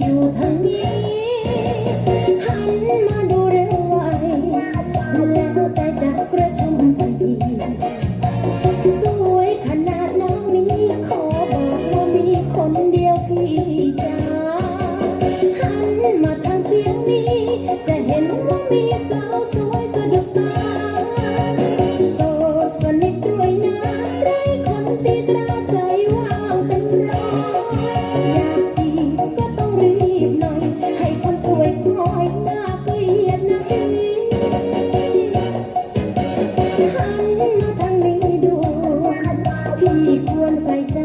อหันมาดูเร็วไวแล้วแต่จะกระช ควรใส่ใจ